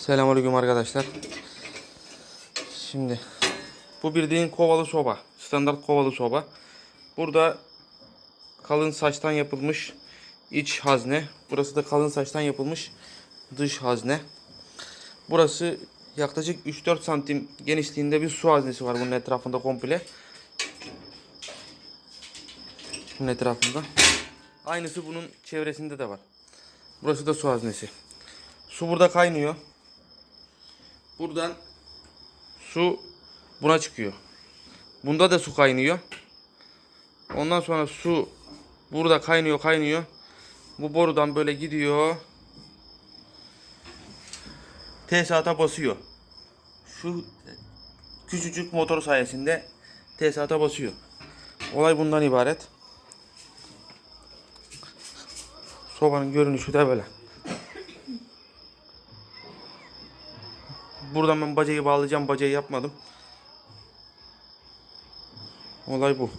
Selamünaleyküm arkadaşlar. Şimdi bu bildiğin kovalı soba. Standart kovalı soba. Burada kalın saçtan yapılmış iç hazne. Burası da kalın saçtan yapılmış dış hazne. Burası yaklaşık 3-4 santim genişliğinde bir su haznesi var bunun etrafında komple. Bunun etrafında. Aynısı bunun çevresinde de var. Burası da su haznesi. Su burada kaynıyor. Buradan su buna çıkıyor. Bunda da su kaynıyor. Ondan sonra su burada kaynıyor kaynıyor. Bu borudan böyle gidiyor. Tesisata basıyor. Şu küçücük motor sayesinde tesisata basıyor. Olay bundan ibaret. Sobanın görünüşü de böyle. Buradan ben bacayı bağlayacağım. Bacayı yapmadım. Olay bu.